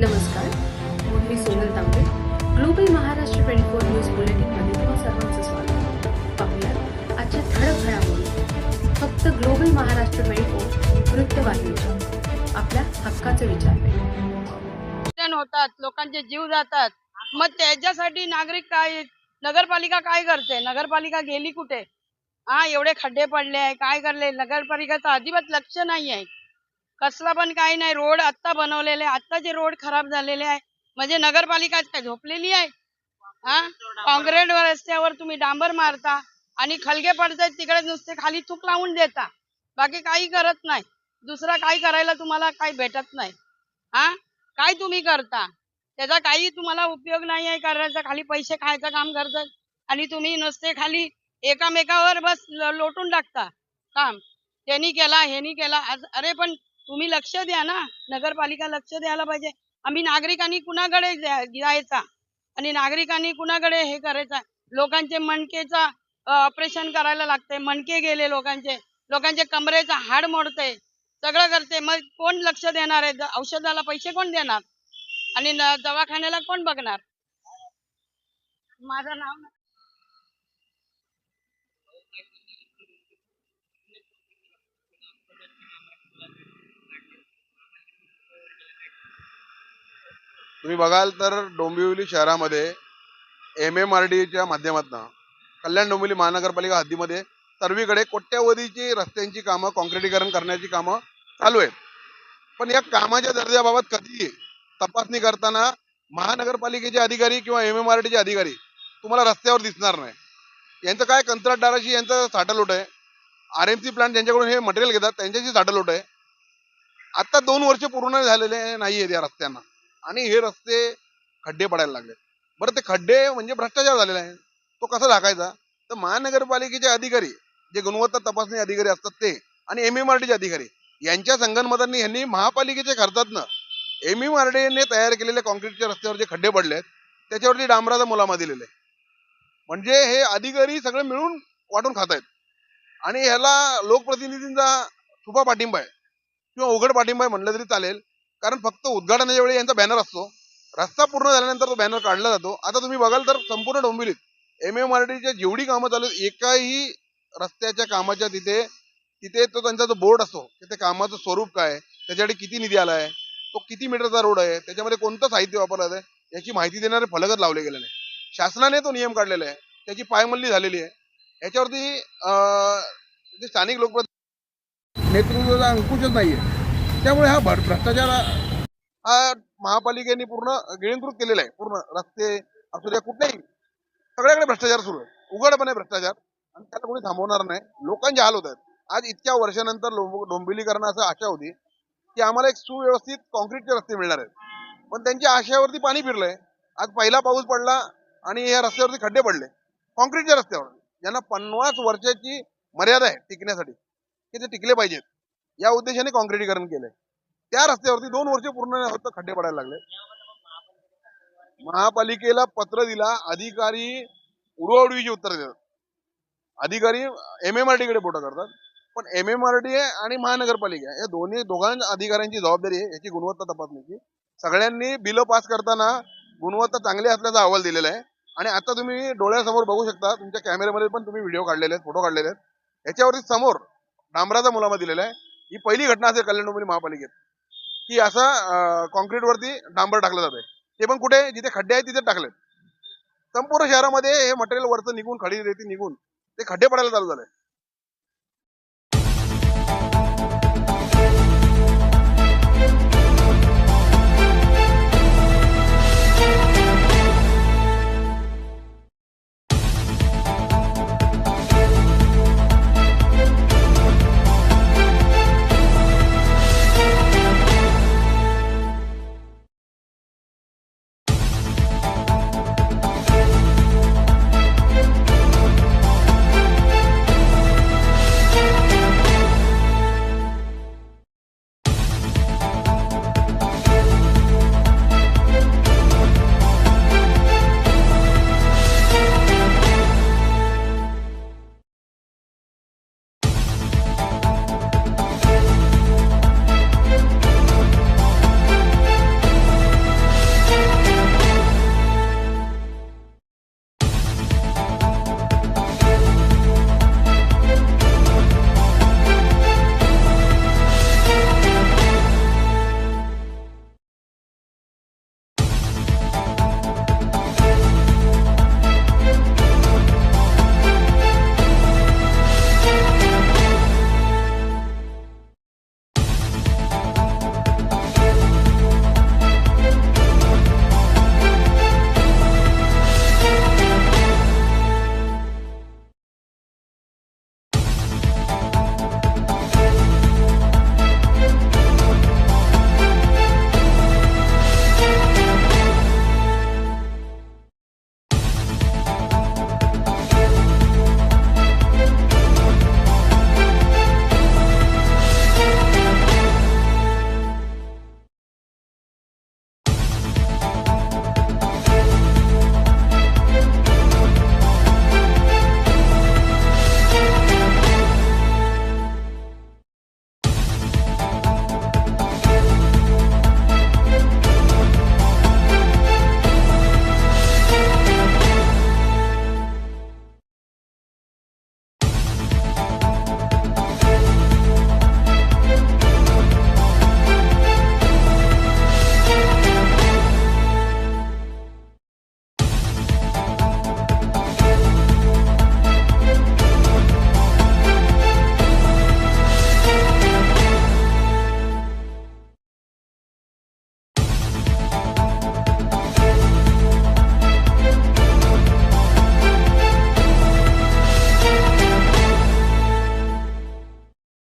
नमस्कार मी Sonal Tambe global Maharashtra twenty four news बुलेटिनमध्ये तुम्हा सर्वांचं स्वागत पाहूयात आजच्या ठळक घडामोडी. फक्त ग्लोबल महाराष्ट्र ट्वेंटी फोर वृत्तवाहिनीच्या आपल्या हक्काचे विचार होतात लोकांचे जीव जातात. मग त्याच्यासाठी नागरिक काय नगरपालिका काय करते? नगरपालिका गेली कुठे? हा एवढे खड्डे पडले आहे काय करले? नगरपालिकाचं अजिबात लक्ष नाही आहे कसला पण काही नाही. रोड आत्ता बनवलेले आहे. आत्ताचे रोड खराब झालेले आहे. म्हणजे नगरपालिका काय झोपलेली आहे? हा? काँक्रीट रस्त्यावर तुम्ही डांबर मारता आणि खलगे पडतायत तिकडे नुसते खाली थूक लावून देता. बाकी काही करत नाही. दुसरा काही करायला तुम्हाला काही भेटत नाही. हा? काय तुम्ही करता? त्याचा काही तुम्हाला उपयोग नाही आहे करायचा. खाली पैसे खायचं काम करतात आणि तुम्ही नुसते खाली एकामेकावर बस लोटून टाकता. काम. त्यांनी केला ह्यानी केला. आज- अरे पण तुम्ही लक्ष द्या ना. नगरपालिका लक्ष द्यायला पाहिजे. आम्ही नागरिकांनी कुणाकडे जायचा आणि नागरिकांनी कुणाकडे हे करायचा? लोकांचे मणकेचा ऑपरेशन करायला लागते. मणके गेले लोकांचे. लोकांचे कमरेचा हाड मोडते. सगळं करते. मग कोण लक्ष देणार आहे? औषधाला पैसे कोण देणार? आणि दवाखान्याला कोण बघणार? माझं नाव तुम्ही बघाल तर डोंबिवली शहरामध्ये एम एम आर डीच्या माध्यमातून कल्याण डोंबिवली महानगरपालिका हद्दीमध्ये सर्वीकडे कोट्यावधीची रस्त्यांची कामं काँक्रिटीकरण करण्याची कामं चालू आहेत. पण या कामाच्या दर्जाबाबत कधी तपासणी करताना महानगरपालिकेचे अधिकारी किंवा एम एम आर डीचे अधिकारी तुम्हाला रस्त्यावर दिसणार नाही. यांचं काय कंत्राटदाराशी यांचं साठलोट आहे? आर एम सी प्लांट ज्यांच्याकडून हे मटेरियल घेतात त्यांच्याशी साठलोट आहे. आता दोन वर्ष पूर्ण झालेले नाही आहेत या रस्त्यांना. आणि हे रस्ते खड्डे पडायला लागले. बरं ते खड्डे म्हणजे भ्रष्टाचार झालेला आहे. तो कसा झाकायचा तर महानगरपालिकेचे अधिकारी जे गुणवत्ता तपासणी अधिकारी असतात ते आणि एम एम आर डीचे अधिकारी यांच्या संगनमतांनी यांनी महापालिकेच्या खर्चातनं एम एम आर डीने तयार केलेले कॉन्क्रीटच्या रस्त्यावर जे खड्डे पडले आहेत त्याच्यावरती डांबराचा मुलामा दिलेला आहे. म्हणजे हे अधिकारी सगळे मिळून वाटून खात आहेत. आणि ह्याला लोकप्रतिनिधींचा छुपा पाठिंबा आहे. किंवा उघड पाठिंबा आहे म्हणलं तरी चालेल. कारण फक्त उद्घाटनाच्या वेळी यांचा बॅनर असतो. रस्ता पूर्ण झाल्यानंतर तो बॅनर काढला जातो. आता तुम्ही बघाल तर संपूर्ण डोंबिवलीत एम एम आर टीच्या जेवढी कामं चालू आहेत, एकाही रस्त्याच्या कामाच्या तिथे तिथे तो त्यांचा जो बोर्ड असतो तिथे ते कामाचं स्वरूप काय त्याच्यासाठी किती निधी आला आहे तो किती मीटरचा रोड आहे त्याच्यामध्ये कोणतं साहित्य वापरलं आहे याची माहिती देणारे फलकच लावले गेलेले आहे शासनाने तो नियम काढलेला आहे. त्याची पायमल्ली झालेली आहे. याच्यावरती जे स्थानिक लोकप्रतिनिधी नेतृत्वाचा अंकुशच नाहीये. त्यामुळे हा भ्रष्टाचार हा महापालिकेने पूर्ण गिळंकृत केलेला आहे. पूर्ण रस्ते असू द्या कुठलेही सगळ्याकडे भ्रष्टाचार सुरू आहे. उघडपणे भ्रष्टाचार. आणि त्याला कोणी थांबवणार नाही. लोकांचे हाल होत आहेत. आज इतक्या वर्षानंतर डोंबिलीकरणाचं असं आशा होती की आम्हाला एक सुव्यवस्थित कॉन्क्रीटचे रस्ते मिळणार आहेत. पण त्यांच्या आशयावरती पाणी फिरलंय. आज पहिला पाऊस पडला आणि या रस्त्यावरती खड्डे पडले. कॉन्क्रीटच्या रस्त्यावर. ज्यांना पन्नास वर्षाची मर्यादा आहे टिकण्यासाठी की ते टिकले पाहिजेत. या उद्देशाने कॉन्क्रीटीकरण केलंय. त्या रस्त्यावरती दोन वर्ष पूर्ण होत खड्डे पडायला लागले. महापालिकेला पत्र दिला अधिकारी उडवाउडवीची उत्तर देतात. अधिकारी एम एम आरकडे बोट करतात पण एम एम आर आणि महानगरपालिका या दोन्ही दोघांच्या अधिकाऱ्यांची जबाबदारी आहे याची गुणवत्ता तपासण्याची. सगळ्यांनी बिलं पास करताना गुणवत्ता चांगली असल्याचा अहवाल दिलेला आहे. आणि आता तुम्ही डोळ्यासमोर बघू शकता तुमच्या कॅमेऱ्यामध्ये पण तुम्ही व्हिडिओ काढलेले आहेत फोटो काढलेले आहेत. याच्यावरती समोर डांबराचा मुलामा दिलेला आहे. ही पहिली घटना असेल कल्याण डोंबिवली महापालिकेत. की असं कॉन्क्रीटवरती डांबर टाकलं जातंय. ते पण कुठे? जिथे खड्डे आहेत तिथे टाकलेत. संपूर्ण शहरामध्ये हे मटेरियल वरचं निघून खडी रेती निघून ते खड्डे पडायला चालू झाले.